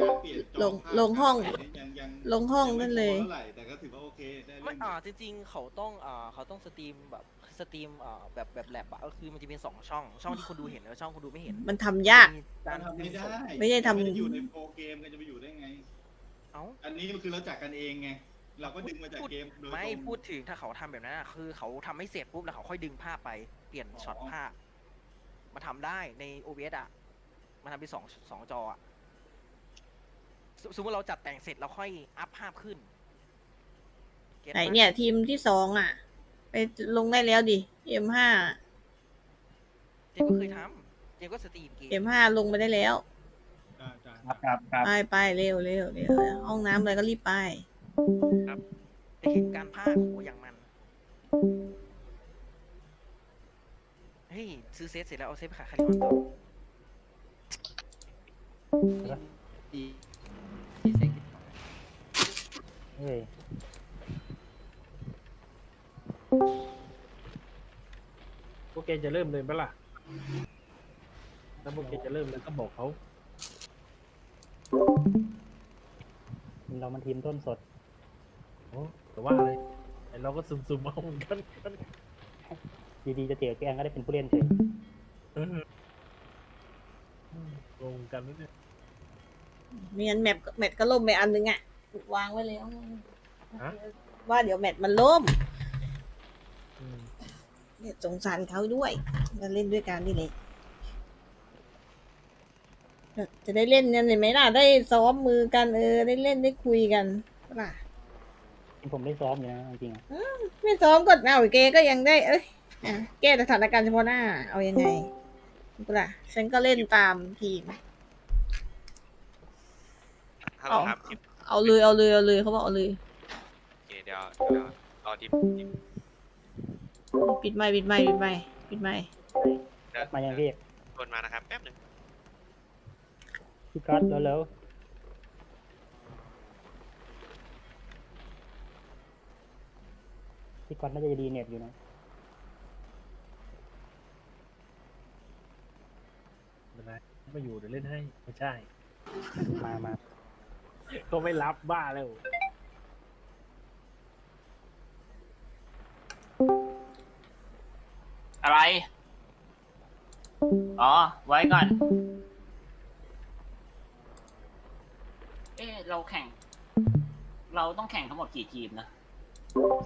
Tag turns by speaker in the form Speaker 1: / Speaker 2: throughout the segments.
Speaker 1: การเปลี่ยนจ
Speaker 2: ลงลงห้อง
Speaker 1: ยังยัง
Speaker 2: ลงห้องนั่นเลย
Speaker 1: งไม่พอท่าไหร่แต่ก็ถือว่าโอเคได้
Speaker 3: ไม่
Speaker 1: เล่น
Speaker 3: อ่าจริงๆ เขาต้องอ่าเขาต้องสตรีมแบบสตรีมอ่าแบบแบบแลบอะก็คือมันจะมีสองช่อง ช่องที่คนดูเห็นแล้วช่องคนดูไม่เห็น
Speaker 2: มันทำยาก
Speaker 3: มี
Speaker 1: การทำไม่ได้
Speaker 2: ไม่ได้ทำ
Speaker 1: ไม่ได้อยู่ในโปรเกมกันจะไปอยู่ได้ไง
Speaker 3: เอ้า
Speaker 1: อันนี้คือเราจัดกันเองไง เราก็ดึงมาจาก
Speaker 3: พูด
Speaker 1: เกมโดยตรง
Speaker 3: ไม่พูดถึงถ้าเขาทำแบบนั้นอะคือเขาทำไม่เสร็จปุ๊บแล้วเขาค่อยดึงภาพไปเปลี่ยนช็อต
Speaker 1: อ๋อ
Speaker 3: ภาพมาทำได้ใน OBS อะมาทำเป็นสองสองจออะ สสมมติเราจัดแต่งเสร็จแล้วค่อยอัพภาพขึ้นก็ต
Speaker 2: ไหน
Speaker 3: ปะ
Speaker 2: เนี่ย ทีมที่สองอะ ไปลงได้แล้วดิ M5
Speaker 3: เจมก็เคยทำเจมก็สตรีมเกม
Speaker 2: M5 ลงไปได้แล้ว
Speaker 1: จ้าจ้า
Speaker 4: ครับครับครับ
Speaker 2: ไปไปเร็วเร็วเร็วห้องน้ำอะไรก็รีบไป
Speaker 3: ได้เห็นการภาคโหอย่างมันเฮ้ยซื้อเซตเสร็จแล้วเอาเซตไปขายคาริวันต่อ
Speaker 4: เฮ้ยพวกแกจะเริ่มเลยปะล่ะถ้าพวกแกจะเริ่มเลยก็บอกเขา
Speaker 5: เรามันทีมต้นสด
Speaker 4: โอ้แต่ว่าอะไรไอเราก็ซุ่มๆเอาเหมือนกัน
Speaker 5: ดีๆจะเตี๋ยวแกงก็ได้เป็นผู้เล่นเฉย
Speaker 4: เอออืมงงกันนะเนี่ย
Speaker 2: มีอันแมปแมปก็ล่มไปอันนึงอะ วางไว้แล้ว
Speaker 4: ฮะ
Speaker 2: ว่าเดี๋ยวแมปมันล่ม
Speaker 4: อืม
Speaker 2: เนี่ยสงสารเขาด้วยจะเล่นด้วยกันนี่เลยจะได้เล่นกันเห็นไหมล่ะ ได้ซ้อมมือกันเออ ได้เล่นได้คุยกันล่ะ
Speaker 5: ผมได้ซ้อมอยู่นะจริงๆอะ
Speaker 2: ไม่ซ้อมก็เอาเกก็ยังได้ เอ้ยอะแก้สถานการณ์เฉพาะหน้า เอายังไงล่ะ ฉันก็เล่นตามทีม
Speaker 6: ฮัลโหลครับทีม
Speaker 2: เอาเลยเอาเลยเอาเลยเขาบอกเอาเลย
Speaker 6: โอเคเดี๋ยวเดี๋ยวรอทีมทีม
Speaker 2: ปิดไม้ปิดไม้ปิดไม้ปิดไม้
Speaker 6: เดี๋ยว
Speaker 5: มายังพี่
Speaker 6: ชวนมานะครับแป๊บหนึ่ง
Speaker 5: พี่ก๊อตแล้วๆพี่ก๊อตน่าจะดีเน็ตอยู่นะ
Speaker 4: ไม่เป็นไรไม่อยู่เดี๋ยวเล่นให้ไม่ใช่
Speaker 5: มามา
Speaker 4: ก็ไม่รับบ้าแล้ว
Speaker 7: อะไร อ๋อ ไว้ก่อน เอ๊ะเราแข่ง เราต้องแข่งทั้งหมดกี่ทีมนะ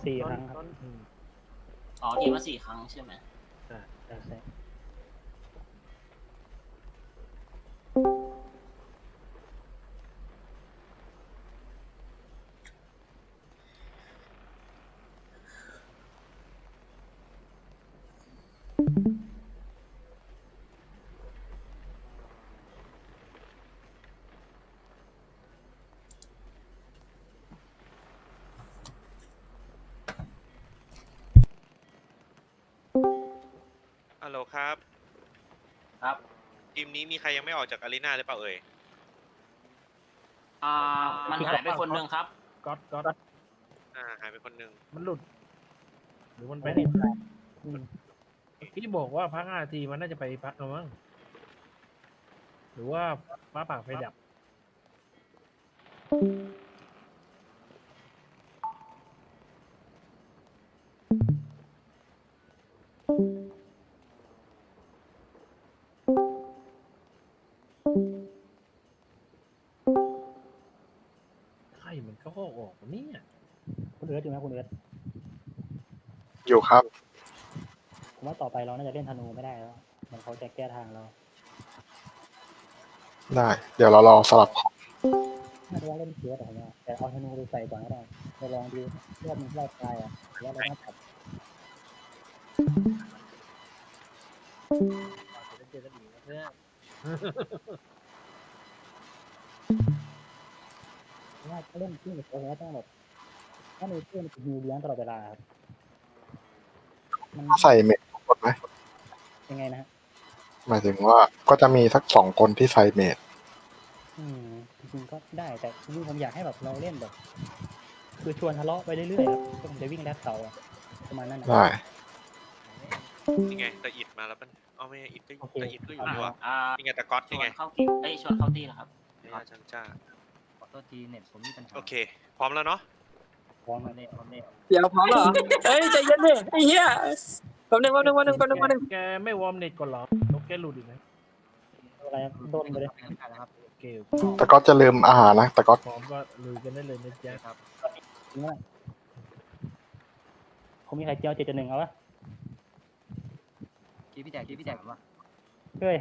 Speaker 5: สี่ครั้งครับ
Speaker 4: อืม
Speaker 7: อ๋อ ทีมละสี่ครั้งใช่ไหม
Speaker 4: อ่า
Speaker 5: ใช่ใช่
Speaker 6: โหลครับ
Speaker 7: ครับ
Speaker 6: ทีมนี้มีใครยังไม่ออกจากอารีนาหรือเปล่าเอ่ย
Speaker 7: อ่า มันหายไปคนหนึ่งครับ
Speaker 4: ก๊อตก๊อต
Speaker 6: อ่าหายไปคนหนึ่ง
Speaker 4: มันหลุด หรือมันไป
Speaker 5: ไม่
Speaker 4: ไหน
Speaker 5: เน็ตได้อืม
Speaker 4: พี่บอกว่าพักห้านาทีมันน่าจะไปพักแล้วมั้งหรือว่าฟ้าผ่าไฟดับไข่มันก็ออกเนี่ย
Speaker 5: คุณเอิร์ธอยู่ไหมคุณเอิร์ธ
Speaker 8: อยู่ครับ
Speaker 5: ผมว่าต่อไปเราน่าจะเล่นธนูไม่ได้แล้ว มันเขาจะแก้ทางเรา
Speaker 8: ได้ เดี๋ยวเรารอสลับของ
Speaker 5: น่าจะว่าเล่นเคียร์แต่ผมว่าแต่เอาธนูไปใส่ก่อนก็ได้ไปลองดูเลือดมันไล่ตายอะหรือว่าเราต้องตัด
Speaker 4: จะได้เจอกันอีกนะเพื่อน
Speaker 5: เพราะ ว่าถ้าเล่นที่ผมว่าต้องแบบถ้าในเพื่อนจะมีเลี้ยงตลอดเวลาครับมัน
Speaker 8: ใส่เมดทุกคนไหม
Speaker 5: ยังไงนะฮะ
Speaker 8: หมายถึงว่าก็จะมีสักสองคนที่ใส่เมด
Speaker 5: อืมจริงๆก็ได้แต่จริงๆผมอยากให้แบบเราเล่นแบบ คือชวนทะเลาะไปเรื่อยๆครับก็ผมจะวิ่งแลกเสาอะประมาณนั้นนะ
Speaker 8: ได้
Speaker 6: นี่ไงตะอิดมาแล้วมันอ๋อไม่อิดก็
Speaker 5: โอเค
Speaker 6: ตะอิดก็อยู่ดีวะ
Speaker 7: อ่า
Speaker 6: นี่ไงตะก๊อต
Speaker 7: ช
Speaker 6: นี่
Speaker 7: ว
Speaker 6: ไง
Speaker 7: นเข้าทีเอ้ยชวนเข้าตีนะครับ
Speaker 6: นี่
Speaker 9: ครับ
Speaker 6: จังจ้า
Speaker 9: ขอโทษทีเน็ตผมมีปัญหา
Speaker 6: โอเค พร้อมแล้วเนาะ
Speaker 5: พร้อม
Speaker 9: พร้อ
Speaker 5: มาม
Speaker 9: เน็ตพร้อมเน็ต
Speaker 7: เดี๋ยวพร้อมแล้วเหรอ เฮ้ยใจเย็นดิไอ้เหี้ยแป๊บนึงแป๊บนึงแป๊บนึงแป๊บนึงแป๊บนึง
Speaker 4: แกไม่วอร์มเน็ตก่อนเหรอนกแกหลุดอีกนะ
Speaker 5: อะไรครับโดนไปเลย
Speaker 9: แล้วครับ
Speaker 4: โอเค
Speaker 8: แต่ก็จะลืมอาหารนะแต่ก็
Speaker 4: พร้อมก็ลุยกันได้เลยนะจ๊ะ
Speaker 9: ครับ
Speaker 5: นี่ว่าผมมีใครเจียวเจ็ดจุดหนึ่งเอาปะ
Speaker 9: กี้พี่แจกกี้พี่แจกว่า
Speaker 5: เฮ้ย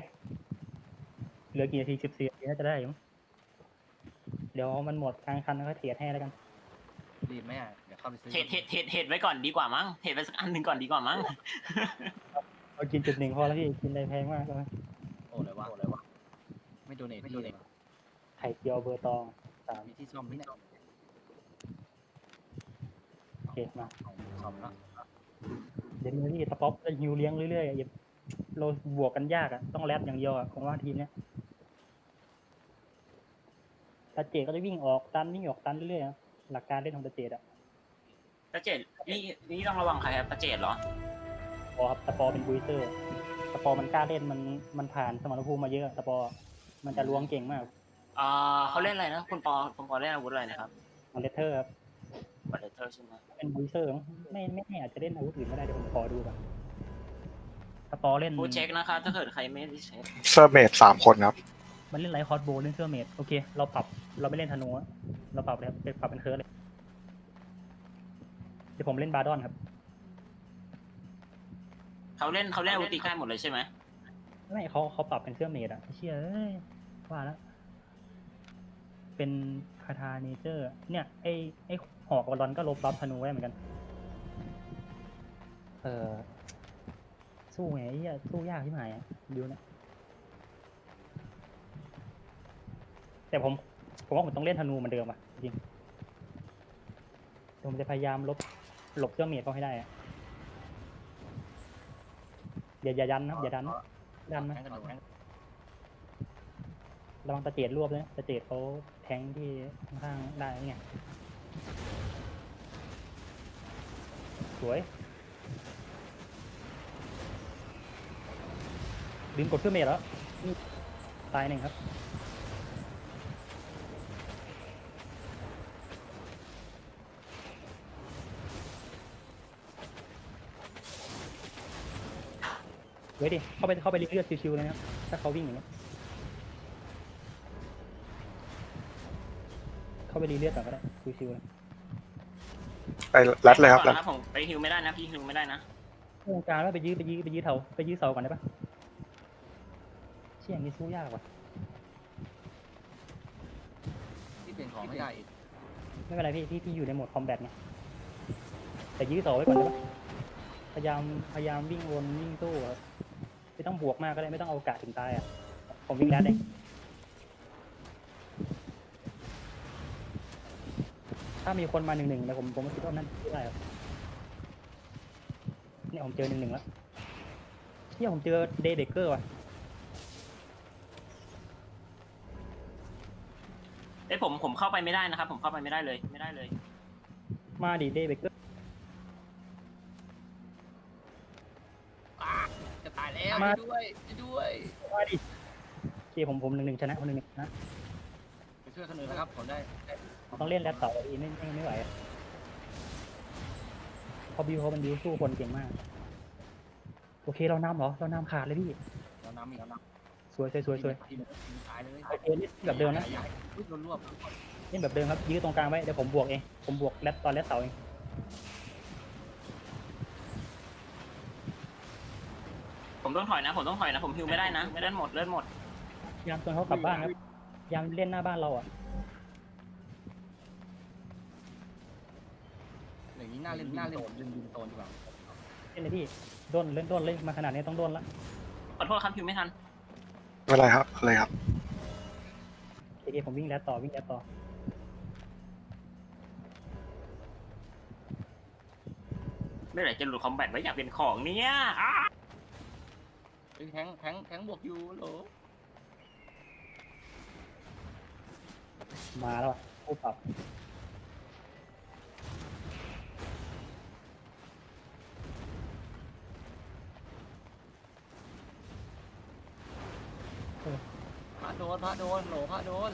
Speaker 5: เหลือกี่นาทีสิบสี่นาทีน่าจะได้อยู่มั้ง เดี๋ยวมันหมดกลางคันแล้วก็เทียดให้แล้วกัน
Speaker 9: รีบไหมอะเดี๋ยวเข้าไปซื้อ
Speaker 7: เทรดเทรดเทรดเทรดไว้ก่อนดีกว่ามั้งเทรดไปสักอันหนึ่งก่อนดีกว่ามั้ง
Speaker 5: เอากินจุดหนึ่งพอแล้วพี่กินได้แพงมากเลย
Speaker 9: โอ้เลยวะโอ้เลยวะไม่โดเนทไม่โดเนท
Speaker 5: ไข่เจียวเบอร์ตองสาม
Speaker 9: มีที่ซ่อมไหมเนี่ย
Speaker 5: โอเคมา
Speaker 9: ซ่อมแล้ว
Speaker 5: เดี๋ยวนี้สป๊อปจะฮิวเลี้ยงเรื่อยๆอะอย่าเราบวกกันยากอะต้องแรปอย่างเดียวอะผมว่าทีมเนี้ย ตาเจดก็จะวิ่งออกตันวิ่งออกตันเรื่อยๆอะหลักการเล่นของตาเจดอะ
Speaker 7: ตาเจดนี่นี่ต้องระวังใครครับตาเจดเหรอ
Speaker 5: ปอครับตะปอเป็นบูสเตอร์ตะปอมันกล้าเล่นมันมันผ่านสมรภูมิมาเยอะตะปอมันจะล้วงเก่งมาก
Speaker 7: อ่าเขาเล่นอะไรนะคุณปอคุณปอเล่นอาวุธอะไรนะครับ
Speaker 5: มันเลเทอร์ครับ
Speaker 7: บัตเลเตอร์ใช่ไหม
Speaker 5: เป็นบูสเตอร์มั้งไม่ไม่แน่อาจจะเล่นอาวุธอื่นก็ได้เดี๋ยวผมขอดูก่อนตะปอเล่น
Speaker 7: ผู้เช็คนะคะ ถ้าเกิดใครไม่ได้เช็ค
Speaker 8: เซอร์เมดสามคนครับ
Speaker 5: มันเล่นไลท์คอร์สโบว์เล่นเสื้อเมดโอเค เราปรับเราไม่เล่นธนูอะเราปรับเลยครับไปปรับเป็นเคิร์ดเลยเดี๋ยวผมเล่นบาร์ดอนครับ
Speaker 7: เขาเล่นเขาเล่นอาวุธตีใกล้หมดเลยใช่ไหม
Speaker 5: ไม่เขาเขาปรับเป็นเสื้อเมดอะเชี่ยเอ้ยว่าแล้วเป็นคาทาเนเจอร์ เนี่ย ไอไอหอกบอลลอนก็ลบบัฟธนูไว้เหมือนกัน เออสู้ไงไอ้เหี้ยสู้ยากที่หมายอะดูนะ แต่ผม ผมว่าผมต้องเล่นธนูเหมือนเดิมอะจริงผมจะพยายามลบหลบเสื้อเมดเขาให้ได้อะอย่าอย่ายันนะอย่าดันนะดันนะ
Speaker 9: แข่งกันหนูแข่ง
Speaker 5: ระวังตะเจดรวบเลยนะตะเจดเขาแทงที่ข้างๆได้นี่ไงสวย ดึงกดเครื่องเมทแล้ว ตายหนึ่งครับ ว้ยดิ เข้าไปเข้าไปรีเลือดชิวๆเลยนะครับ ถ้าเขาวิ่งอย่างนี้ยเข้าไปรีเลือดก่อนก็ได้ชิวๆเลย
Speaker 8: ไปรัดเลยครับ
Speaker 7: ก่
Speaker 8: รั
Speaker 7: อ
Speaker 8: ด
Speaker 7: นนะผมไปฮิวไม่ได้นะพี่ฮิวไม่ได้นะ
Speaker 5: วงการว่าไปยื้อไปยื้อไปยื้อเสาไปยื้อเสาก่อนได้ปะเชี่ยอย่างนี้สู้ยากว่ะ
Speaker 9: ที่เปลี่ยนของไม่ได้อีก
Speaker 5: ไม่เป็นไรพี่พี่พี่อยู่ในโหมดคอมแบทไงแต่ยื้อเสาไว้ก่อนได้ปะพยายามพยายามวิ่งวนวิ่งสู้ครับไม่ ต้องบวกมากก็ได้ไม่ต้องเอากะถึงตายอะ ผมวิ่งแล้วเองถ้ามีคนมาหนึ่งหนึ่งนะผมผมคิดว่านั่นไม่ได้ครับเนี่ยผมเจอหนึ่งหนึ่งแล้วเนี่ยผมเจอเดย์เบเกอร์ว่ะ
Speaker 7: เอ้ยผมผมเข้าไปไม่ได้นะครับ ผมเข้าไปไม่ได้เลย ไม่ได้เลย
Speaker 5: มาดิเดย์เบเกอร์
Speaker 9: จะตายแล้ว
Speaker 5: มา
Speaker 9: ด้วยด้วย
Speaker 5: มาดิโอเคผมผมหนึ่งหนึ่งชนะคนหนึ่งหนึ่งชนะ
Speaker 9: ไปช่วยคนอื่นนะครับผมได้
Speaker 5: ผมต้องเล่นแรปเต่าอีกไม่ไม่ไม่ไหวอะเพอบิวเขาเป็นบิวสู้คนเก่งมาก โอเคเรานำเหรอ เรานำขาดเลยพี่
Speaker 9: เราน้ำอีกแล้วนะ
Speaker 5: สวยสวยสวยสวย
Speaker 9: ทีมทีมตายเลย
Speaker 5: โอเคเล่นแบบเดิมนะ
Speaker 9: รวบรวบ
Speaker 5: เล่นแบบเดิมครับยื้อตรงกลางไว้เดี๋ยวผมบวกเอง ผมบวกแรปตอนแรปเต่าเอง
Speaker 7: ผมต้องถอยนะ ผมต้องถอยนะ ผมฮิวไม่ได้นะไม่ได้หมดเลือดหมด
Speaker 5: พยายามชวนเขากลับบ้านครับพยายามเล่นหน้าบ้านเราอะ
Speaker 9: อย่างนี้น่าเล่นน่าเล่นดึงดึงโซนดีกว่า
Speaker 5: เล่นเลยพี่ด้นเล่นด้นเล่นมาขนาดนี้ต้องด้นละ
Speaker 7: ขอโทษครับฮิวไม่ทัน
Speaker 8: ไม่เป็นไรครับอะไรครับ
Speaker 5: โอเคผมวิ่งแรปต่อวิ่งแรปต่อ
Speaker 7: ไม่ไหนจะหลุดคอมแบทไว้อยากเป็นของเนี่ยอ้า
Speaker 9: เอ้ยแทงแทงแทงบวกอยู่โหล
Speaker 5: มาแล้วผู้ปรับ
Speaker 9: พระโดนพระโดนโหลพระโดน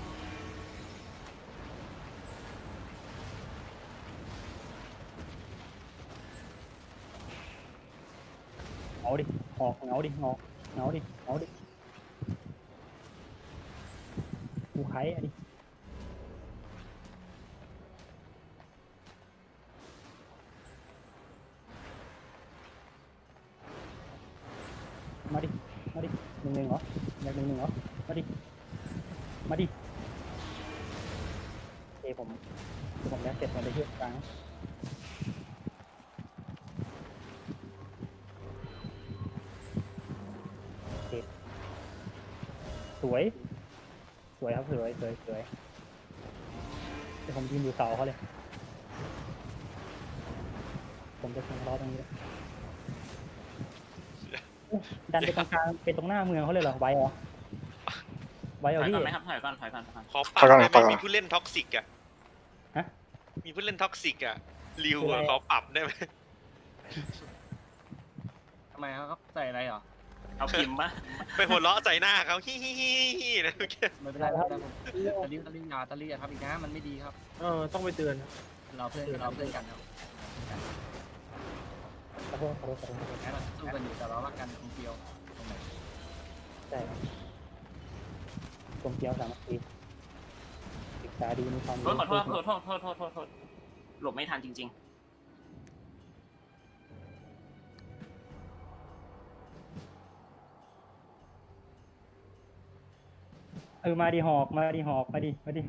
Speaker 5: เอาดิออกเอาดิออก ไข่อันนี้มา เดี๋ยวผมยืนอยู่เสาเขาเลย ผมจะชิงล้อตรงนี้เลยโอ้ดันไปตรงกลางเป็นตรงหน้าเมืองเขาเลยเหรอไว้เหรอไว้เหร
Speaker 7: ถ
Speaker 5: อ
Speaker 7: อย
Speaker 5: พี่
Speaker 7: ก่อนไหมครับถอยก่อนถอยก่อนถอยก่อน
Speaker 6: ขอปรับ
Speaker 8: พักก่อน
Speaker 6: ได้ไห
Speaker 8: พั
Speaker 6: ม
Speaker 8: กก่อน
Speaker 6: มีผู้เล่นท็อกซิกอะ
Speaker 5: ฮะ
Speaker 6: มีผู้เล่นท็อกซิกอะริว
Speaker 5: คือ
Speaker 6: อะ
Speaker 5: อะไร
Speaker 6: ขอปรับได้ไหม
Speaker 9: ทำไมครับใส่อะไรเหรอ
Speaker 7: เอาพิมพ์ปะ
Speaker 6: ไปหัวเราะใส่หน้าเขาฮิฮิฮิฮินะเมื่อกี้
Speaker 9: ไม่เป็นไรครับตะลิวตะลิวอยาตะลิวอย่าทำอีกนะมันไม่ดีครับ
Speaker 4: เออต้องไปเตือน
Speaker 9: เราเพื่อนเราเพื่อนกันครับ
Speaker 5: ขอโทษขอโทษขอโทษขอโทษ
Speaker 9: แม้เราสู้กันอยู่แต่เรารักกันคนเดียวตรงไหน
Speaker 5: ใช่ครับกลมเกลียวสามัคคีศึกษาดีมีความ
Speaker 7: โทษขอโทษขอโทษโทษโทษโทษโทษหลบไม่ทันจริง
Speaker 5: เออมาดิหอกมาดิหอกมาดิมาดิ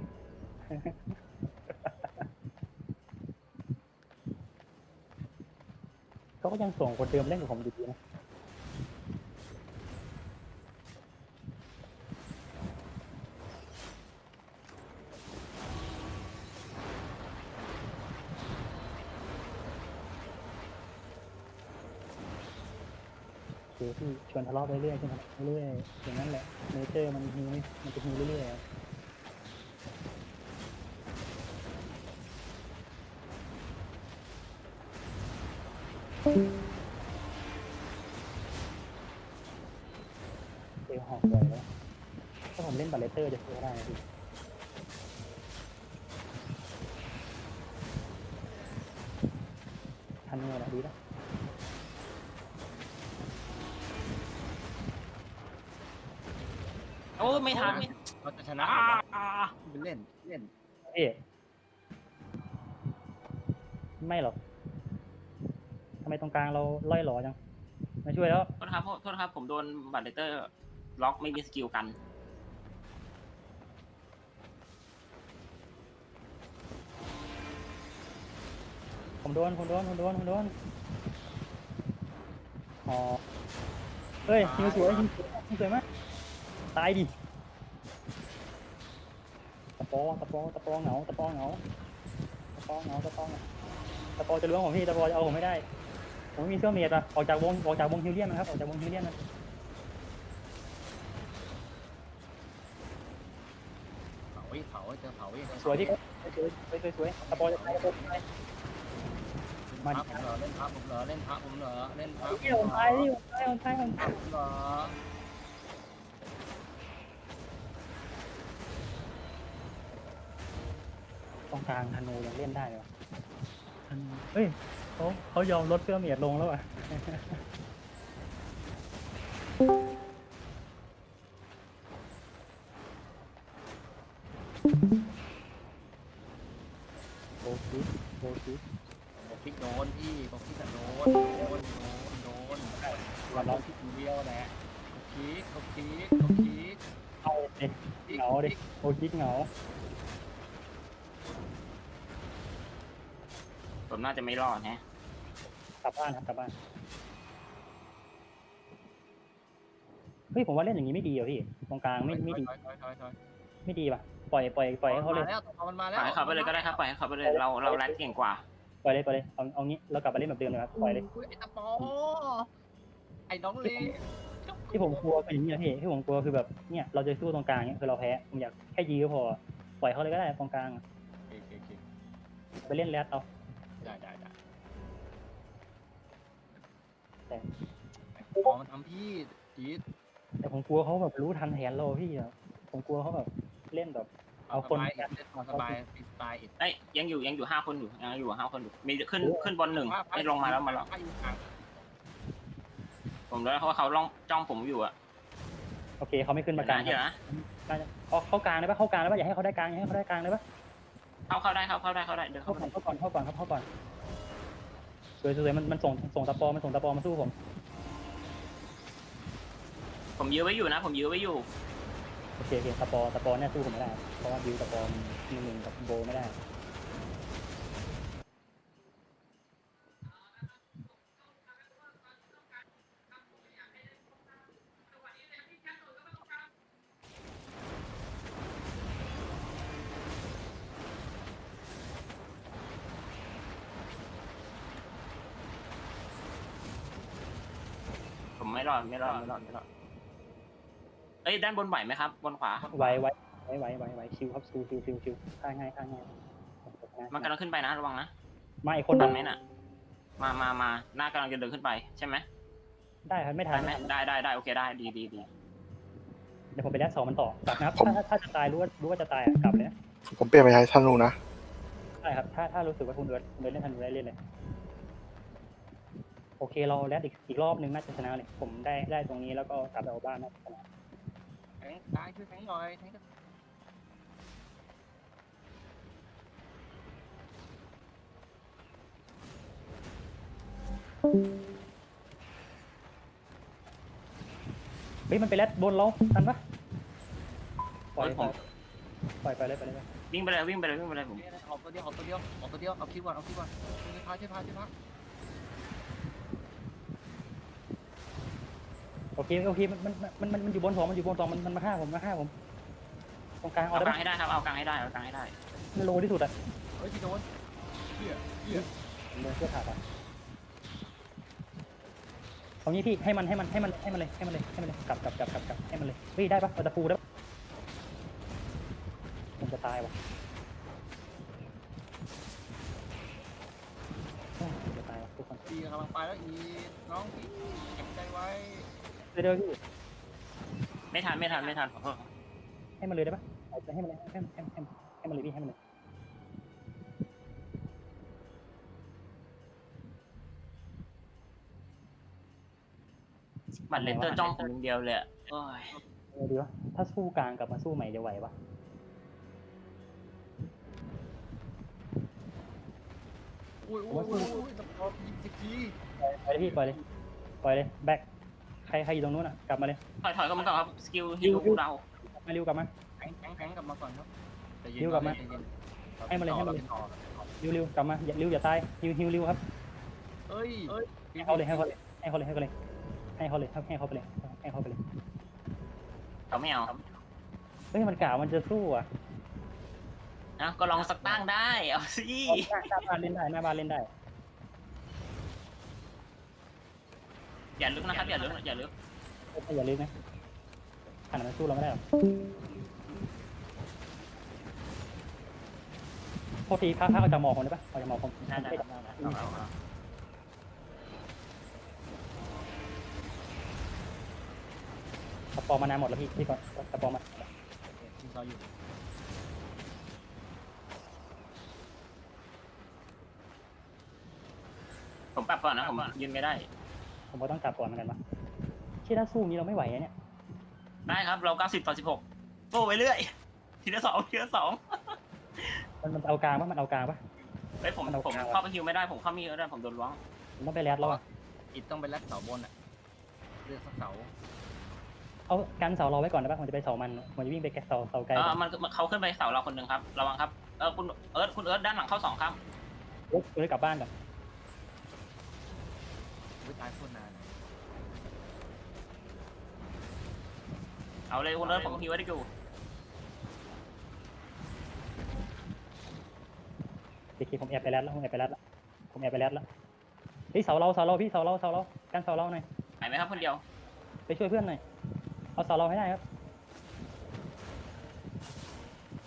Speaker 5: เขาก็ยังส่งคนเดิมเล่นกับผมอยู่ดีนะ โอเคพี่ ชวนทะเลาะไปเรื่อยใช่ไหมเรื่อยอย่างนั้นแหละเนเจอร์มันฮิวม่มันจะฮิวเรื่อยๆเจอหอกบ่อยแล้วถ้าผมเล่นบัลเลเตอร์จะเจอได้นะพี่ทันเนอร์แหละดีแล้ว
Speaker 7: ๆ โอ้ไม่ ทัน
Speaker 9: เราจะชนะ
Speaker 7: อ่าอ่า
Speaker 9: เป็นเล่นเล่น
Speaker 5: เอ๊ะไม่หรอกทำไมตรงกลางเราล่อยหลอจังมาช่วยแล้ว
Speaker 7: โทษครับโทษครับ ผมโดนบัตรเลเตอร์ ล็อกไม่มีสกิลกัน
Speaker 5: ผมโดนผมโดนผมโดนผมโดนอ๋อเฮ้ยยิงสวยยิงสวยยิงสวยมากตายดิตะ ปอตะปอตะปอเหงาตะปอเหงาตะปอเหงาตะปอเหงาตะปอจะล้วงผมพี่ตะปอจะเอาผมไม่ได้ ผมไม่มีเสื้อเมียดอะออกจากวงออกจากวงฮิวเลียนนะครับออกจากวงฮิวเลียนนะ
Speaker 9: เผาอีกเผาเจอเผาอีก
Speaker 5: สวยที่สวยสวยสวยสวยตะปอจะตายตะปอจะตาย
Speaker 9: มาดิผมเหรอเล่นพระผมเหรอเล่นพระผมเหรอเล่นพระผม
Speaker 5: เดี๋ยวผมตายดิผมตายผมตายผมตาย
Speaker 9: ผมเหรอ
Speaker 5: ตรงกลางธนูยังเล่นได้เหรอเฮ้ยเขาเขายอมลดเสื้อเมียดลงแล้วอะ
Speaker 7: จะไม่รอดแฮะ
Speaker 5: กลับบ้านครับกลับบ้านเฮ้ยผมว่าเล่นอย่างนี้ไม่ดีอะพี่ตรงกลางไม่ไม่ดี
Speaker 9: ถอยถอยถอยถอย
Speaker 5: ไม่ดีป่ะปล่อยปล่อยปล่อยให้เขา
Speaker 9: มา
Speaker 5: เล่น
Speaker 9: แล้วตัวมันมา
Speaker 7: ป
Speaker 9: แล้ว
Speaker 7: ล่อยให้เขาไปเลยก็ได้ครับปล่อยให้เขาไปเลยเราเราแรดเก่งกว่า
Speaker 5: ปล่อยเลยปล่อยเลยเอาเอางี้เรากลับไปเล่นแบบเดิมเลยครับปล่อยเลย
Speaker 9: ไอ้ตะปอไอ้น้องเล่
Speaker 5: ที่ผมกลัวเป็นอย่างนี้นะพี่ที่ผมกลัวคือแบบเนี่ยเราจะสู้ตรงกลางเนี่ยคือเราแพ้ผมอยากแค่ยื้อพอปล่อยเขาเลยก็ได้ตรงกลางอะ
Speaker 9: โอเคโอเค
Speaker 5: ไปเล่นแรดเอา แต่
Speaker 9: ปอมันทำพี่จีด
Speaker 5: แต่ผมกลัวเขาแบบรู้ทันแผนเราพี่อะผมกลัวเขาแบบเล่นแบบ เอาคน
Speaker 9: สบายเล่นสบายฟรีสไตล์อีก
Speaker 7: เอ้ยยังอยู่ยังอยู่ห้าคนอยู่ยังอยู่ห้าคนอยู่มีขึ้นขึ้นบอลหนึ่งไม่ลงมาแล้วมาแล้ว
Speaker 9: อยู่กลาง
Speaker 7: ผมรู้แล้วว่าเขาล่องจ้องผมอยู่อะ
Speaker 5: โอเคเขาไม่ขึ้นมากลาง
Speaker 7: เดี๋ยวนะ
Speaker 5: เขาเข้ากลางได้ปะเข้ากลางได้ปะอย่าให้เขาได้กลางอย่าให้เขาได้กลางได้ปะ
Speaker 7: เข้าเข้าได้เข้าเข้าได้เข้าได้เดิน
Speaker 5: เข้า
Speaker 7: เข้า
Speaker 5: ก่อนเข้าก่อนเข้าก่อนครับเข้าก่อน สวยสวยมันมันส่งส่งตะปอมันส่งตะปอมาสู้ผม
Speaker 7: ผมยื้อไว้อยู่นะ ผมยื้อไว้อยู่
Speaker 5: โอเคโอเคตะปอตะปอเนี่ยสู้ผมไม่ได้ เพราะว่าดิวตะปอมันหนึ่งหนึ่งกับโบไม่ได้
Speaker 7: ไม่รอดไม่รอดไม่รอดไม่รอดเอ้ยด้านบนไหวไหมครับ บนขวา
Speaker 5: ไวไวไวไวไวไวชิวครับชิวชิวชิวชิวฆ่าง่ายฆ่าง่าย
Speaker 7: มันกำลังขึ้นไปนะระวังนะ
Speaker 5: มาอีกคน
Speaker 7: ทั
Speaker 5: นึ
Speaker 7: น
Speaker 5: ง
Speaker 7: ไหมน่ะ มามามาหน้ากำลังจะเดินขึ้นไปใช่ไหม
Speaker 5: ได้ครับไม่ทั
Speaker 7: ได้
Speaker 5: น
Speaker 7: ไหมได้ได้ได้โอเคได้ดีดีดี
Speaker 5: เดี๋ยวผมไปแดดสองมันต่อกลับนะครับถ้าถ้าถ้าจะตายรู้ว่ารู้ว่าจะตายอะกลับเลยนะ
Speaker 8: ผมเปลี่ยนไปใช้ธนูนะ
Speaker 5: ได้ครับถ้าถ้ารู้สึกว่าคุณเดินคุณเดินเล่นทันได้เล่นเลย โอเคเราแดดอีกอีกรอบนึงน่าจะชนะเลยผมได้ได้ตรงนี้แล้วก็กลับไปเอาบ้านน่าจะชนะ
Speaker 9: แทงตายช่วยแทงหน่อยแทง
Speaker 5: เฮ้ยมันไปแรดบนเราทันปะปล่อย
Speaker 7: เฮ้ยผม
Speaker 5: ปล่อยไปเลยไปเลย
Speaker 7: วิ่งไปเลยวิ่งไปเลยวิ่งไปเลยผม
Speaker 9: ออกตัวเดียวออกตัวเดียวออกตัวเดียวเอาคิวก่อนเอาคิวก่อนช่วยพาช่วยพาช่วยพา
Speaker 5: โอเคโอเคมันมันมันมันมันอยู่บนสองมันอยู่บนสองมันมันมาฆ่าผมมาฆ่าผมตรงกลางเอา
Speaker 7: เอา
Speaker 5: ได้
Speaker 7: กลาง
Speaker 5: ปะ
Speaker 7: ให้ได้ครับ เอากลางให้ได้ เอากลางให้ได้
Speaker 5: มันโลที่สุดอะ
Speaker 9: เฮ้ยพี่โดนเหี้ยเหี้ย
Speaker 5: เดินเพื่อถาดอะเอางี้พี่ให้มันให้มันให้มันให้มันเลยให้มันเลยให้มันเลยกลับกลับกลับกลับกลับให้มันเลยเฮ้ยได้ปะเอาตะปูได้ปะผมจะตายว่ะเฮ้ยผมจะตายว่ะทุกคน
Speaker 9: พี่กำลังไปแล้วอีน้องพี่เก็บใจ ไว้
Speaker 5: เดี๋ยวเดี๋ยวพี่
Speaker 7: ไม่ทันไม่ทันไม่ทันขอโทษ
Speaker 5: ให้มันเลยได้ปะเอาไปให้มันเลยให้ให้ให้ให้มันเลยพี่ให้มันเลย
Speaker 7: บัตรเลนเตอร์จ้องผมอย่างเดียวเลยอะโอ้ย
Speaker 5: เออดีวะถ้าสู้กลางกลับมาสู้ใหม่จะไหวปะ
Speaker 9: อุ้ยอุ้ยอุ้ยอุ้ยตะปอยิงสิบที
Speaker 5: ปล่อยเลยพี่ปล่อยเลยปล่อยเลยแบ็คใค รใครอยู่ตรงนู้นอะกลับมาเลย
Speaker 7: ถอยถอยก็มันก่อนครับสกิลฮิวเรา
Speaker 5: มาเร็วกลับมา
Speaker 9: แทงแทงแทงกลับมาก่อนครับใจเย็น
Speaker 5: ยิ้วกลับมา
Speaker 9: ใจเย็น
Speaker 5: ให้มันเลยให้มันเลย
Speaker 9: ต่อ
Speaker 5: เร็วเร็วกลับมาอย่าเร็วอย่าตายฮิวฮิวเร็วครับ
Speaker 9: เอ้ยเอ้ย
Speaker 5: ให้เขาเลยให้เขาเลยให้เขาเลยให้เขาเลยให้เขาเลยให้เขาไปเลยให้เขาไปเลย
Speaker 7: เขาไม่เอา
Speaker 5: เฮ้ยมันกล่าวมันจะสู้อะ
Speaker 7: นะก็ลองสักตั้งได้เอาสิ
Speaker 5: หน้าบ้านเล่นได้หน้าบ้านเล่นได้
Speaker 7: อย่าลึกนะครับอย่าลึกอย่าลึก
Speaker 5: แต่อย่าลืมนะขนาดมันสู้เราไม่ได้หรอกโทษทีพักพักเอาจากหมอกผมได้ปะเอาจากหมอกผม
Speaker 7: ได้ได้ได้ได้เอาเอาเอา
Speaker 5: สปอร์มานานหมดแล้วพี่พี่ก่อนสปอร์มา
Speaker 9: ทีมเราอยู่
Speaker 7: ผมปรับก่อนนะผมยืนไม่ได้
Speaker 5: ผมก็ต้องกลับก่อนเหมือนกันปะที่ถ้าสู้นี้เราไม่ไหวอะเนี่ย
Speaker 7: ได้ครับ เรา 90 ต่อ 16โต้ไปเรื่อย ทีละสองทีละสอง
Speaker 5: มันมันเอากลางปะมันเอากลางปะ
Speaker 7: เฮ้ยผมผมเข้าไปฮิวไม่ได้ ผมเข้ามีไม่ได้ ผมโดนล้วง
Speaker 5: ผมต้องไปแรดแล้วอะ
Speaker 9: อิดต้องไปแลกเสาบนอะเลือกสักเสา
Speaker 5: เอากันเสาเราไว้ก่อนได้ปะผมจะไปเสามันผมจะวิ่งไปแกะเสาเสาไกล
Speaker 7: เออมันเขาขึ้นไปเสาเราคนหนึ่งครับ ระวังครับ เออคุณเอิร์ธคุณเอิร์ธด้านหลังเข้าสองครับ
Speaker 5: ลุกเลยกลับบ้านก่อน
Speaker 9: วิตายโคตรนานอะ
Speaker 7: เอาเลยคุณเอิร์ธผมฮิวไว้ได้อยู่
Speaker 5: โอเคผมแอบไปแรดแล้วผมแอบไปแรดแล้วผมแอบไปแรดแล้วเฮ้ยเสาเราเสาเราพี่เสาเราเสาเรากันเสาเราหน่อย
Speaker 7: ไหวไหมครับคนเดียว
Speaker 5: ไปช่วยเพื่อนหน่อยเอาเสาเราให้ได้ครับ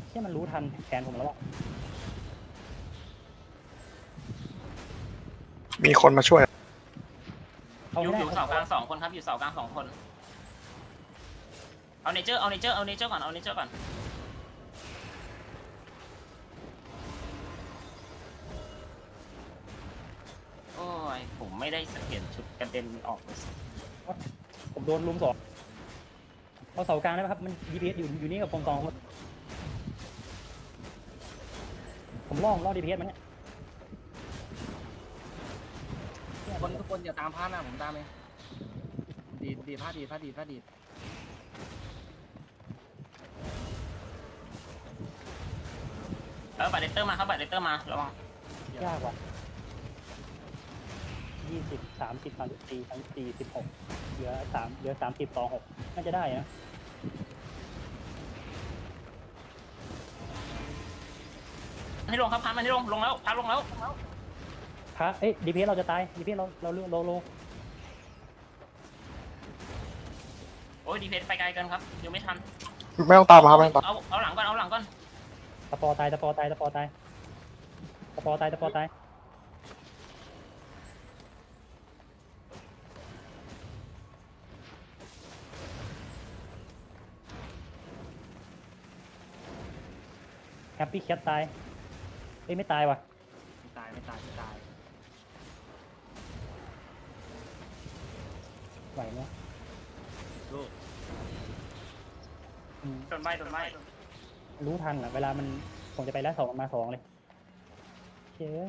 Speaker 5: เชื่อมันรู้ทันแผนผมแล้วอะ
Speaker 8: มีคนมาช่วย
Speaker 5: เอา
Speaker 7: อยู่
Speaker 5: ให้
Speaker 7: อ
Speaker 5: ได้
Speaker 7: ยู่เสากลางสองคนครับอยู่เสากลางสองคน เอาเนเจอร์เอาเนเจอร์เอาเนเจอร์ก่อนเอาเนเจอร์ก่อนโอ้ยผมไม่ได้เปลี่ยนชุดกระเด็นออกเลยสิ
Speaker 5: ผมโดนลุมสองเอาเสากลางได้ไหมครับ มัน DPS อยู่อยู่นี่กับผมสองคนผมล่องล่อ DPS มันเนี่ย
Speaker 9: ทุก คนทุกคนอย่าตามพลาดนะผมตามเองดีดดีดพลาดดีดพลาดดีดพลาดดีด
Speaker 7: เออบัตรเลตเตอร์มาครับบัตรเลตเตอร์มาระวัง
Speaker 5: ยากว่ะยี่สิบสามสิบสามสิบสี่สามสิบสี่สิบหกเหลือสามเหลือสามสิบต่อหกน่าจะได้นะ
Speaker 7: ให้ลงครับพันมันให้ลงลงแล้วพันลงแล้ว
Speaker 5: พระเอ้ย DPS เราจะตาย DPS เราเราเราโล
Speaker 7: โอ้ยดีเพนไปไกลเกินครับยังไม่ทัน
Speaker 8: ไม่ต้องตามมาครับไม่ต้องตาม
Speaker 7: เอาเอาหลังก่อนเอาหลังก่อน
Speaker 5: ตะปอตายตะปอตายตะปอตายตะปอตายตะปอตายแฮปปี้แคทตายเอ้ยไม่ตายว่ะ
Speaker 9: ไม่ตายไม่ตายไม่ตาย
Speaker 5: ไหวไหม
Speaker 9: สู้
Speaker 5: อืม
Speaker 7: โดนใบโดนใบ
Speaker 5: รู้ทันอะ เวลามันผมจะไปแล้วสองมาสองเลยเชื่อ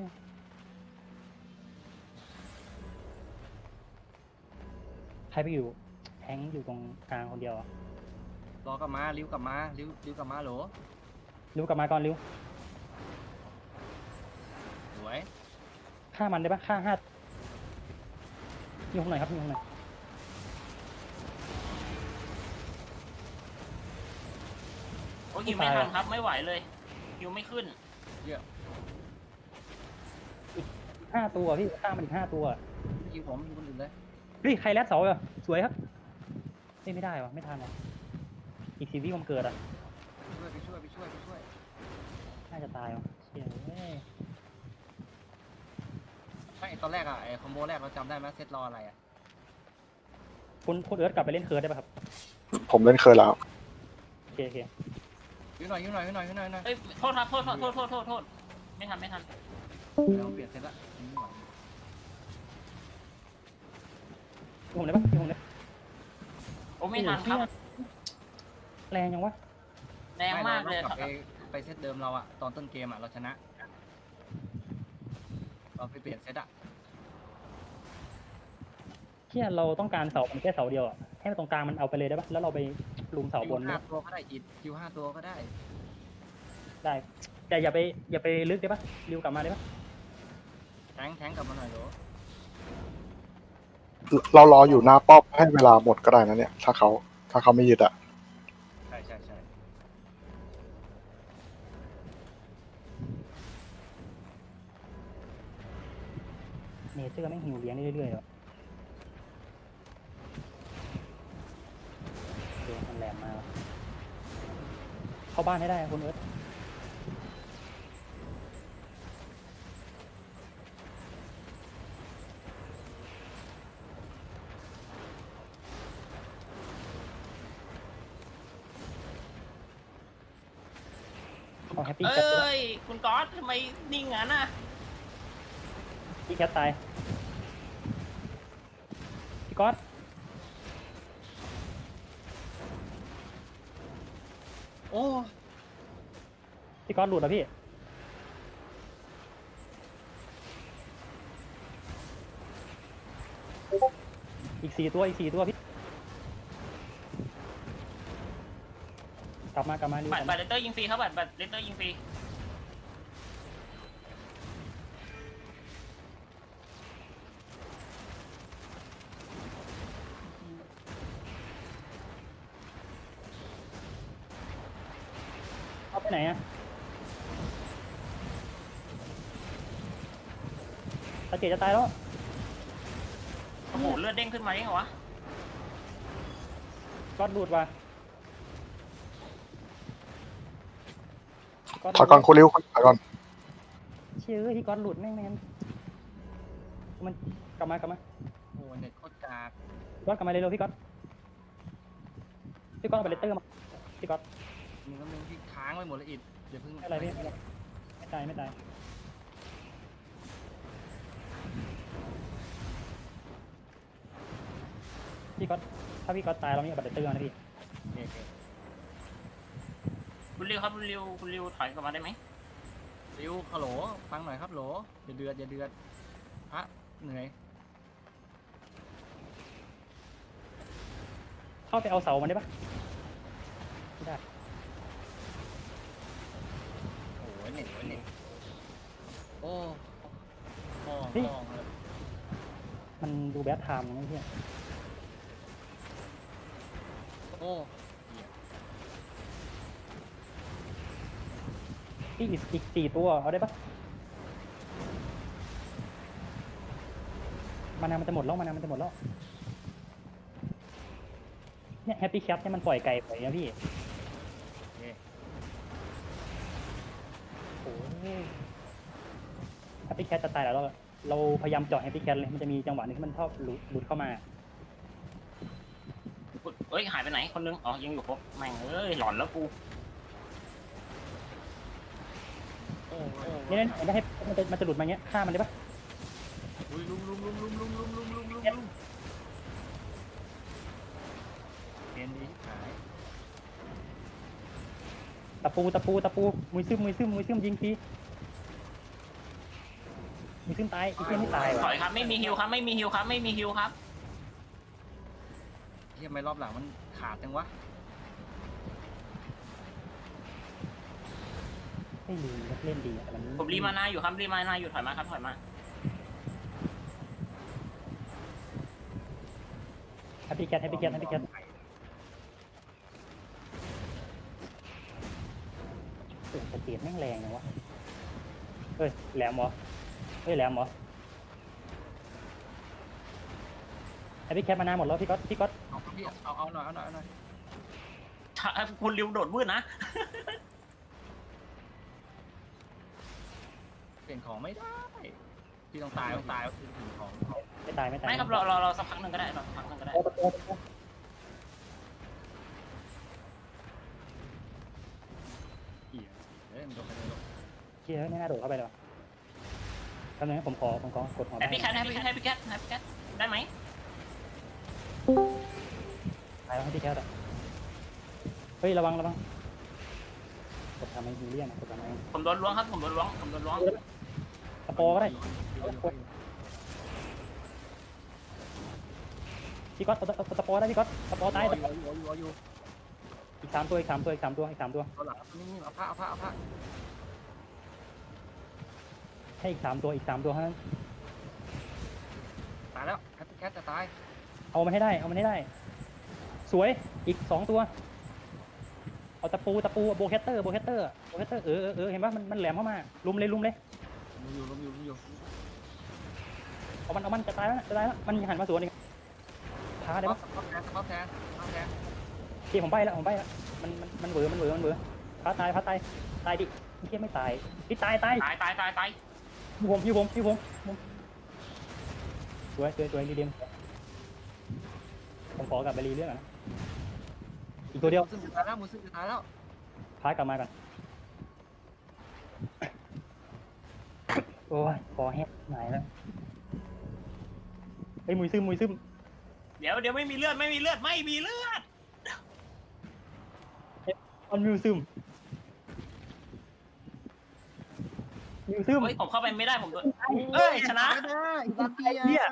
Speaker 5: ใครไปอยู่แทงค์อยู่ตรงกลางคนเดียวอะ
Speaker 9: รอกลับมาริ้วกลับมาริ้วริ้วกลับมาโหล
Speaker 5: ริ้วกลับมาก่อนริ้ว
Speaker 9: สวย
Speaker 5: ฆ่ามันได้ปะฆ่าห้ายิงผมหน่อยครับยิงผมหน่อย
Speaker 7: อ้ยยิงไม่ทันครับไม่ไหวเลยยิงไม่ขึ้น
Speaker 5: ห้าตัวพี่ฆ่ามันอีกห้าตัว
Speaker 9: ยิงผมยิงคนอื่นเลย
Speaker 5: เฮ้ยใครแรดเสาอะสวยครับเฮ้ยไม่ได้วะไม่ทันวะอีกสีวิผมเกิดอะ
Speaker 9: ช่วยไปช่วยไปช่วยไปช่วย
Speaker 5: น่าจะตายวะเชี่ยเอ้ย
Speaker 9: ไม่ตอนแรกอะไอ้คอมโบแรกเราจำได้ไหมเซตรออะไรอะ
Speaker 5: คุณคุณเอิร์ธกลับไปเล่นเคิร์ดได้ปะครับ
Speaker 8: ผมเล่นเคยแล้ว
Speaker 5: โอเคโอเค
Speaker 9: ยืนหน่อยยืนหน่อยยืนหน่อยยืนหน่อยยืนหน่อย
Speaker 7: เอ้ยโทษครับโทษโทษโทษโทษโทษโทษไม่ทันไม่ทัน
Speaker 9: เดี๋ยวเปลี่ยนเซตละยืนหน่อย
Speaker 5: ยิงผมได้ปะยิงผมได้
Speaker 7: โอ้ไม่ทันครับ
Speaker 5: แรงยังวะ
Speaker 7: แรงมากเลย
Speaker 9: ไร
Speaker 7: ค
Speaker 9: ก
Speaker 7: รั
Speaker 9: ลั
Speaker 7: บ
Speaker 9: บไปไปเซตเดิมเราอะตอนต้นเกมอะเราชนะ เราไปเปลี่ยนเซตอะ
Speaker 5: เชี่ยเราต้องการเสามันแค่เสาเดียวอะให้มันตรงกลางมันเอาไปเลยได้ปะแล้วเราไป ลุมเสาบน
Speaker 9: คิว
Speaker 5: ด้
Speaker 9: ห้า
Speaker 5: วย
Speaker 9: ตัวก็ได้อิดคิวห้าตัวก็ได้
Speaker 5: ได้ แต่อย่าไปอย่าไปลึกได้ปะริวกลับมาได้ปะ
Speaker 9: แทงแทงกลับมาหน่อยโหล
Speaker 8: เรารออยู่หน้าป้อมให้เวลาหมดก็ได้นะเนี่ย ถ้าเขาถ้าเขาไม่ยึดอะ
Speaker 9: ใช่ใช่ใช่
Speaker 5: เนเจอร์แม่งหิวเลี้ยงได้เรื่อยๆอะเดี๋ยวมันแหลมมาว่ะ เข้าบ้านให้ได้นะคุณเอิร์ธเอาแฮปปี้
Speaker 7: เอ
Speaker 5: แคท้
Speaker 7: ย คุณก๊อตทำไมนิ่งงั้นน่ะ
Speaker 5: พี่แคทตายพี่ก๊อต
Speaker 9: โอ้
Speaker 5: พี่ก๊อตหลุดแล้วพี่ อีกสี่ตัวอีกสี่ตัวพี่ กลับมากลับมาดิว
Speaker 7: บัต
Speaker 5: ก
Speaker 7: ร
Speaker 5: ลับ
Speaker 7: บั
Speaker 5: มา
Speaker 7: ตรเลตเตอร์ยิงฟรีครับบัตรบัตรเลตเตอร์ยิงฟรี
Speaker 5: ไปไหนอะตาเกตจะตายแล้ว
Speaker 7: โอ้โหเลือดเด้งขึ้นมาได้ไงวะ
Speaker 5: ก๊อตหลุดว่ะก๊ต
Speaker 8: ถอยก่อนคุณริ้วถอยก่อน
Speaker 5: เชื่อที่ก๊อตหลุดแม่งแม่งมันกลับมากลับมา
Speaker 9: โหเน็ตโคตรกาก
Speaker 5: พี่ก๊อตกลับมาเร็วๆพี่ก๊อตพี่ก๊อตเอาไปเลตเตอร์มาพี่ก๊อ ต
Speaker 9: มึงก็มึงที่ค้างไว้หมดแล้วอิดเดี๋ยวเพิ่ง
Speaker 5: ไม่เป็นไรพี่ไม่เป็นไรไม่ตายไม่ตายพี่ก็ถ้าพี่ก็ตายเราไม่เอาบัตรเตอร์นะพี่
Speaker 9: โอเคโอเค
Speaker 7: คุณริวครับคุณริวคุณริวถอยกลับมาได้ไหม
Speaker 9: ริวฮัลโหลฟังหน่อยครับโหลอย่าเดือดอย่าเดือดพระเหนื่อย
Speaker 5: เข้าไปเอาเสามันได้ปะไม่ได้
Speaker 9: โอ้ยเหน็ดเหน็ดโอ้ห้องห้องเลย
Speaker 5: มันดูแบดไทม์นะพี่
Speaker 9: โอ้
Speaker 5: พี่อีกอีกสี่ตัว เอาได้ปะมานามันจะหมดแล้วมานามันจะหมดแล้วเนี่ยแฮปปี้แคปเนี่ยมันปล่อยไก่ไปนะพี่ โอ้ แฮปปี้แคทจะตายแล้วเราเราพยายามเจาะแฮปปี้แคทเลยมันจะมีจังหวะหนึงที่มันชอบหลุดหลุดเข้ามา
Speaker 7: คุณเอ้ยหายไปไหนคนนึง อ๋อ ยังอยู่ครบแม่งเอ้ยหลอนแล้วกู
Speaker 9: โอ้โอ้
Speaker 5: เนี่ยเนี่ยเห็นไหมให้มันจะมันจะหลุดมาอย่างเงี้ยฆ่ามันได้ปะ
Speaker 9: อุ้ยลุมลุมลุมลุมลุมลุมลุมลุมลุมลุมเกณฑ์ดีหาย
Speaker 5: ตะปูตะปูตะปูมุยซึมมุยซึมมุยซึมยิงที มุยซึมตายอีกเพื่อนไม่ตาย
Speaker 7: ถ
Speaker 5: ว่ะ
Speaker 7: อยครับไม่มีฮิวครับไม่มีฮิวครับไม่มีฮิวครับ
Speaker 9: เฮียทำไมรอบหลังมันขาดจังวะ
Speaker 5: ไม่ดีนักเล่นดีแต่มัน
Speaker 7: ผมรีมานาอยู่ครับรีมานาอยู่ถอยมาครับถอยมา
Speaker 5: แฮปปี้แคทแฮปปี้แคทแฮปปี้แคทโอ้สเตียแม่งแรงนะวะเฮ้ยแหลมเหรอ เฮ้ยแหลมเหรอแฮปปี้แคทมานานหมดแล้วพี่ก๊อตพี่ก๊อต
Speaker 9: เอาพี่เอาเอาหน่อยเอาหน่อยเอาหน่อย
Speaker 7: ถ้าคุณริวโดดวืดนะ
Speaker 9: เปลี่ยนของไม่ได้พี่ต้องตายต้องตายต้องถึงของ
Speaker 5: ไม่ตายไม่ตาย
Speaker 7: ไม่ครับรอรอรอสักพักหนึ่งก็ได้รอสักพักหนึ่งก็ได้
Speaker 5: โอ้โห
Speaker 9: เหี้ยเอ้ยมันโดนไปเลย
Speaker 5: เชี่ยไม่น่าโดดเข้าไปเลยว่ะ ทำไงผมขอผมขอกดหัว
Speaker 7: แฮปปี้แคทแฮปปี้แฮปปี้แคทแฮปปี้แคทได้ไหม
Speaker 5: ตายแล้วให้พี่แคทอะเฮ้ยระวังระวังกดทำให้ฮีเลียนกดทำให้
Speaker 7: ผมโดนล้วงครับ ผมโดนล้วง ผมโดนล้วง
Speaker 5: สปอร์ก็ได้พี่ก๊อตเอาเอาสปอร์ได้พี่ก๊อตสปอร์ตาย
Speaker 9: อยู่อยู่อยู่อยู่
Speaker 5: อีกสามตัวอีกสามตัวอีกสามตัวอีกสามตัว
Speaker 9: ตัวหลังนี่เอาผ้าเอาผ้าเอาผ้า
Speaker 5: ให้อีกสามตัวอีกสามตัวเท่านั้น
Speaker 9: ตายแล้วแคทแคทจะตาย
Speaker 5: เอามันให้ได้ เอามันให้ได้ สวย อีกสองตัว เอาตะปูตะปูโบแคตเตอร์โบแคตเตอร์โบแคตเตอร์เออเออเออเห็นปะมันมันแหลมเข้ามาลุมเลยลุมเลย
Speaker 9: ลุมอยู่ลุมอยู่ลุมอยู่
Speaker 5: เอามันเอามันจะตายแล้วนะจะตายแล้วมันหันมาสวนอีกท้าได้
Speaker 9: ส
Speaker 5: ปะ
Speaker 9: ปอร์ตแทนสปอร์ตแทนสปอร์ตแทน
Speaker 5: เที่ผมใบแล้วผมใบแล้วมันมันมันเบือมันเบือมันเบือท้าตายท้าตายตายดิเที่ยไม่ตายพี่ตายตาย
Speaker 7: ตายตายตายตาย
Speaker 5: พี่ผมพี่ผมพี่ผมผมสวยสวยสวยดีเดมผมขอกลับไปรีเรื่องก่อนนะอีกตัวเดียว
Speaker 9: มูซึ่งจะตายแล้วมูซึ่งจะตายแล้ว
Speaker 5: พายกลับมาก่อนโอ้ยคอแห้งหายแล้วไอ้ยมุยซึมมุยซึม
Speaker 7: เดี๋ยวเดี๋ยวไม่มีเลือดไม่มีเลือดไม่มีเลือด
Speaker 5: มันมิวซึม มิวซึม
Speaker 7: เฮ้ยผมเข้าไปไม่ได้ผมโดนเอ้ยชนะ
Speaker 9: อิตาเปีย
Speaker 5: เหี้ย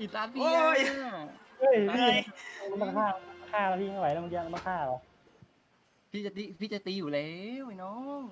Speaker 9: อิตาเปี
Speaker 7: โอ้
Speaker 9: ย
Speaker 7: ย
Speaker 5: เฮ้ย
Speaker 7: เฮ้ย
Speaker 5: มันมาฆ่าฆ่าเราพี่ไม่ไหวแล้วเมื่อกี้มันมาฆ่าเรา
Speaker 9: พี่จะตีพี่จะตีอยู่แล้วไอ้น้อง